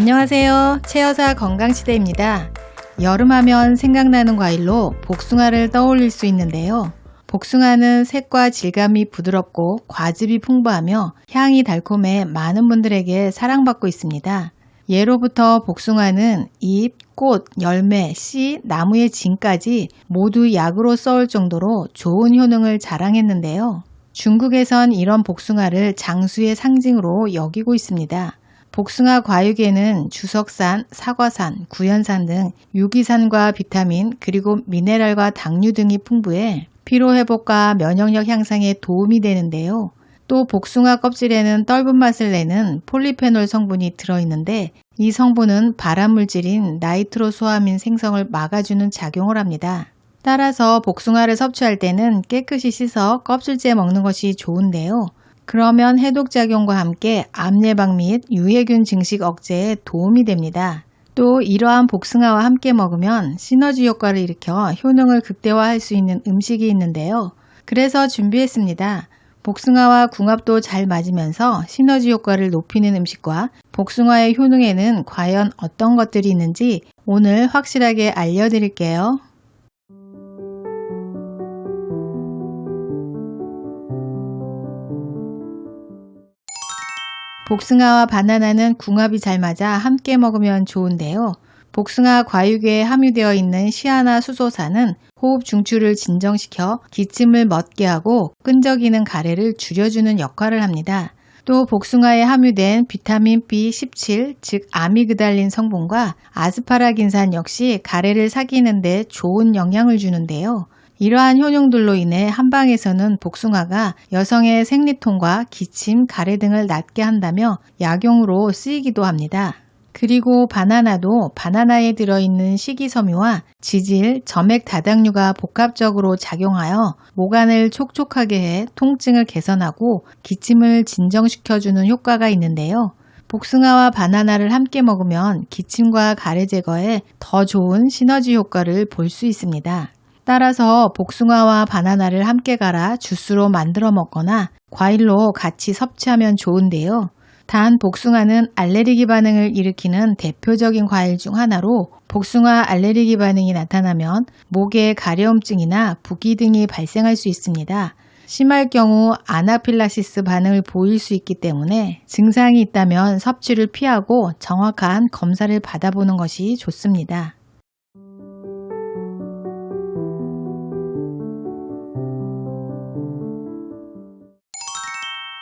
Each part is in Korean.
안녕하세요. 최여사 건강시대입니다. 여름하면 생각나는 과일로 복숭아를 떠올릴 수 있는데요. 복숭아는 색과 질감이 부드럽고 과즙이 풍부하며 향이 달콤해 많은 분들에게 사랑받고 있습니다. 예로부터 복숭아는 잎, 꽃, 열매, 씨, 나무의 진까지 모두 약으로 써올 정도로 좋은 효능을 자랑했는데요. 중국에선 이런 복숭아를 장수의 상징으로 여기고 있습니다. 복숭아 과육에는 주석산, 사과산, 구연산 등 유기산과 비타민 그리고 미네랄과 당류 등이 풍부해 피로 회복과 면역력 향상에 도움이 되는데요. 또 복숭아 껍질에는 떫은 맛을 내는 폴리페놀 성분이 들어있는데 이 성분은 발암 물질인 나이트로소아민 생성을 막아주는 작용을 합니다. 따라서 복숭아를 섭취할 때는 깨끗이 씻어 껍질째 먹는 것이 좋은데요. 그러면 해독작용과 함께 암 예방 및 유해균 증식 억제에 도움이 됩니다. 또 이러한 복숭아와 함께 먹으면 시너지 효과를 일으켜 효능을 극대화할 수 있는 음식이 있는데요. 그래서 준비했습니다. 복숭아와 궁합도 잘 맞으면서 시너지 효과를 높이는 음식과 복숭아의 효능에는 과연 어떤 것들이 있는지 오늘 확실하게 알려드릴게요. 복숭아와 바나나는 궁합이 잘 맞아 함께 먹으면 좋은데요. 복숭아 과육에 함유되어 있는 시아나 수소산은 호흡 중추를 진정시켜 기침을 멎게 하고 끈적이는 가래를 줄여주는 역할을 합니다. 또 복숭아에 함유된 비타민 B17, 즉 아미그달린 성분과 아스파라긴산 역시 가래를 사귀는데 좋은 영향을 주는데요. 이러한 효능들로 인해 한방에서는 복숭아가 여성의 생리통과 기침, 가래 등을 낫게 한다며 약용으로 쓰이기도 합니다. 그리고 바나나도 바나나에 들어있는 식이섬유와 지질, 점액 다당류가 복합적으로 작용하여 모관을 촉촉하게 해 통증을 개선하고 기침을 진정시켜주는 효과가 있는데요. 복숭아와 바나나를 함께 먹으면 기침과 가래 제거에 더 좋은 시너지 효과를 볼 수 있습니다. 따라서 복숭아와 바나나를 함께 갈아 주스로 만들어 먹거나 과일로 같이 섭취하면 좋은데요. 단 복숭아는 알레르기 반응을 일으키는 대표적인 과일 중 하나로 복숭아 알레르기 반응이 나타나면 목에 가려움증이나 부기 등이 발생할 수 있습니다. 심할 경우 아나필라시스 반응을 보일 수 있기 때문에 증상이 있다면 섭취를 피하고 정확한 검사를 받아보는 것이 좋습니다.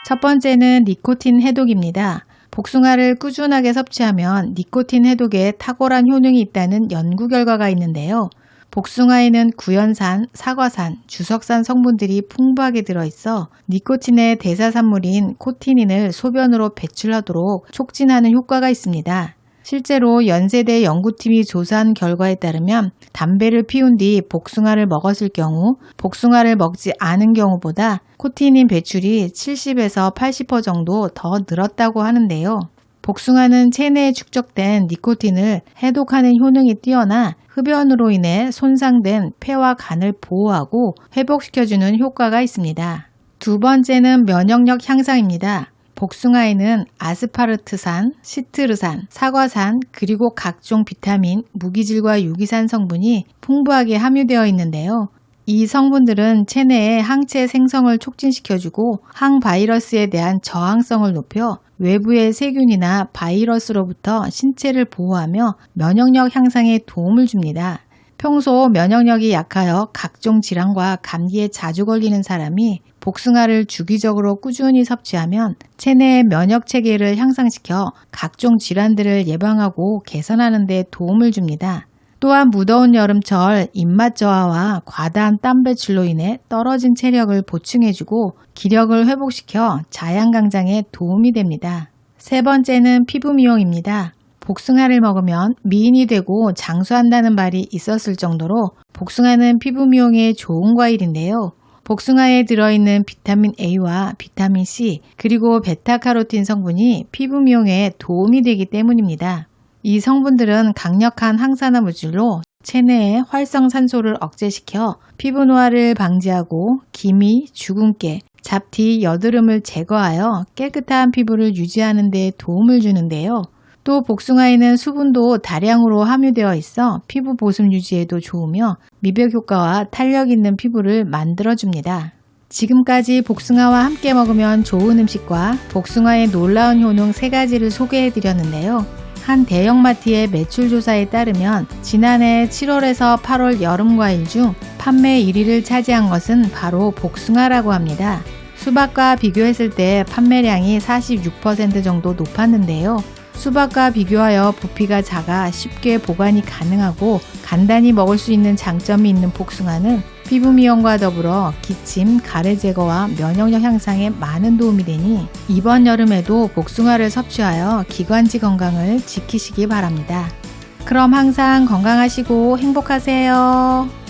첫 번째는 니코틴 해독입니다. 복숭아를 꾸준하게 섭취하면 니코틴 해독에 탁월한 효능이 있다는 연구 결과가 있는데요. 복숭아에는 구연산, 사과산, 주석산 성분들이 풍부하게 들어있어 니코틴의 대사산물인 코티닌을 소변으로 배출하도록 촉진하는 효과가 있습니다. 실제로 연세대 연구팀이 조사한 결과에 따르면 담배를 피운 뒤 복숭아를 먹었을 경우 복숭아를 먹지 않은 경우보다 코티닌 배출이 70에서 80% 정도 더 늘었다고 하는데요. 복숭아는 체내에 축적된 니코틴을 해독하는 효능이 뛰어나 흡연으로 인해 손상된 폐와 간을 보호하고 회복시켜주는 효과가 있습니다. 두 번째는 면역력 향상입니다. 복숭아에는 아스파르트산, 시트르산, 사과산, 그리고 각종 비타민, 무기질과 유기산 성분이 풍부하게 함유되어 있는데요. 이 성분들은 체내의 항체 생성을 촉진시켜주고 항바이러스에 대한 저항성을 높여 외부의 세균이나 바이러스로부터 신체를 보호하며 면역력 향상에 도움을 줍니다. 평소 면역력이 약하여 각종 질환과 감기에 자주 걸리는 사람이 복숭아를 주기적으로 꾸준히 섭취하면 체내의 면역 체계를 향상시켜 각종 질환들을 예방하고 개선하는 데 도움을 줍니다. 또한 무더운 여름철 입맛 저하와 과다한 땀 배출로 인해 떨어진 체력을 보충해주고 기력을 회복시켜 자양강장에 도움이 됩니다. 세 번째는 피부 미용입니다. 복숭아를 먹으면 미인이 되고 장수한다는 말이 있었을 정도로 복숭아는 피부 미용에 좋은 과일인데요. 복숭아에 들어있는 비타민 A와 비타민 C 그리고 베타카로틴 성분이 피부 미용에 도움이 되기 때문입니다. 이 성분들은 강력한 항산화 물질로 체내의 활성산소를 억제시켜 피부 노화를 방지하고 기미, 주근깨, 잡티, 여드름을 제거하여 깨끗한 피부를 유지하는 데 도움을 주는데요. 또 복숭아에는 수분도 다량으로 함유되어 있어 피부 보습 유지에도 좋으며 미백 효과와 탄력 있는 피부를 만들어줍니다. 지금까지 복숭아와 함께 먹으면 좋은 음식과 복숭아의 놀라운 효능 세 가지를 소개해 드렸는데요. 한 대형마트의 매출 조사에 따르면 지난해 7월에서 8월 여름 과일 중 판매 1위를 차지한 것은 바로 복숭아라고 합니다. 수박과 비교했을 때 판매량이 46% 정도 높았는데요. 수박과 비교하여 부피가 작아 쉽게 보관이 가능하고 간단히 먹을 수 있는 장점이 있는 복숭아는 피부 미용과 더불어 기침, 가래 제거와 면역력 향상에 많은 도움이 되니 이번 여름에도 복숭아를 섭취하여 기관지 건강을 지키시기 바랍니다. 그럼 항상 건강하시고 행복하세요.